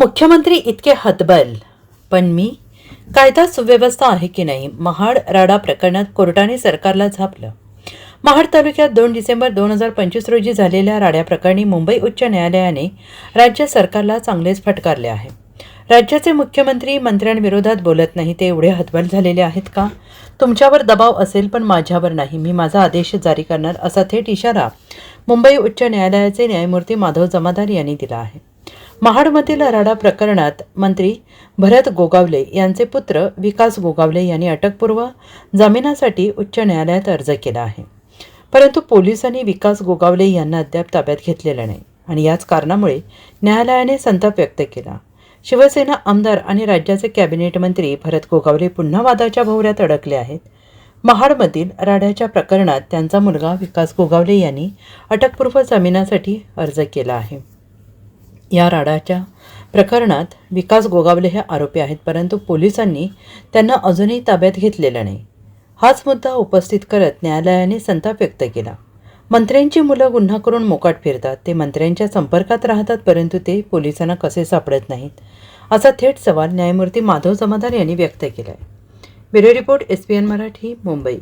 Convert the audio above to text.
मुख्यमंत्री इतके हतबल पण मी कायदा सुव्यवस्था आहे की नाही महाड राडा प्रकरणात कोर्टाने सरकारला झापलं. महाड तालुक्यात दोन डिसेंबर दोन हजार पंचवीस रोजी झालेल्या राड्याप्रकरणी मुंबई उच्च न्यायालयाने राज्य सरकारला चांगलेच फटकारले आहे. राज्याचे मुख्यमंत्री मंत्र्यांविरोधात बोलत नाही ते एवढे हतबल झालेले आहेत का? तुमच्यावर दबाव असेल पण माझ्यावर नाही. मी माझा आदेश जारी करणार असा थेट इशारा मुंबई उच्च न्यायालयाचे न्यायमूर्ती माधव जमादार यांनी दिला आहे. महाडमधील राडा प्रकरणात मंत्री भरत गोगावले यांचे पुत्र विकास गोगावले यांनी अटकपूर्व जामिनासाठी उच्च न्यायालयात अर्ज केला आहे. परंतु पोलिसांनी विकास गोगावले यांना अद्याप ताब्यात घेतलेलं नाही आणि याच कारणामुळे न्यायालयाने संताप व्यक्त केला. शिवसेना आमदार आणि राज्याचे कॅबिनेट मंत्री भरत गोगावले पुन्हा वादाच्या भोवऱ्यात अडकले आहेत. महाडमधील राड्याच्या प्रकरणात त्यांचा मुलगा विकास गोगावले यांनी अटकपूर्व जामिनासाठी अर्ज केला आहे. या राडाच्या प्रकरणात विकास गोगावले हे आरोपी आहेत परंतु पोलिसांनी त्यांना अजूनही ताब्यात घेतलेलं नाही. हाच मुद्दा उपस्थित करत न्यायालयाने संताप व्यक्त केला. मंत्र्यांची मुलं गुन्हा करून मोकाट फिरतात ते मंत्र्यांच्या संपर्कात राहतात परंतु ते पोलिसांना कसे सापडत नाहीत असा थेट सवाल न्यायमूर्ती माधव जमादार यांनी व्यक्त केला आहे bureau report S P N Marathi Mumbai.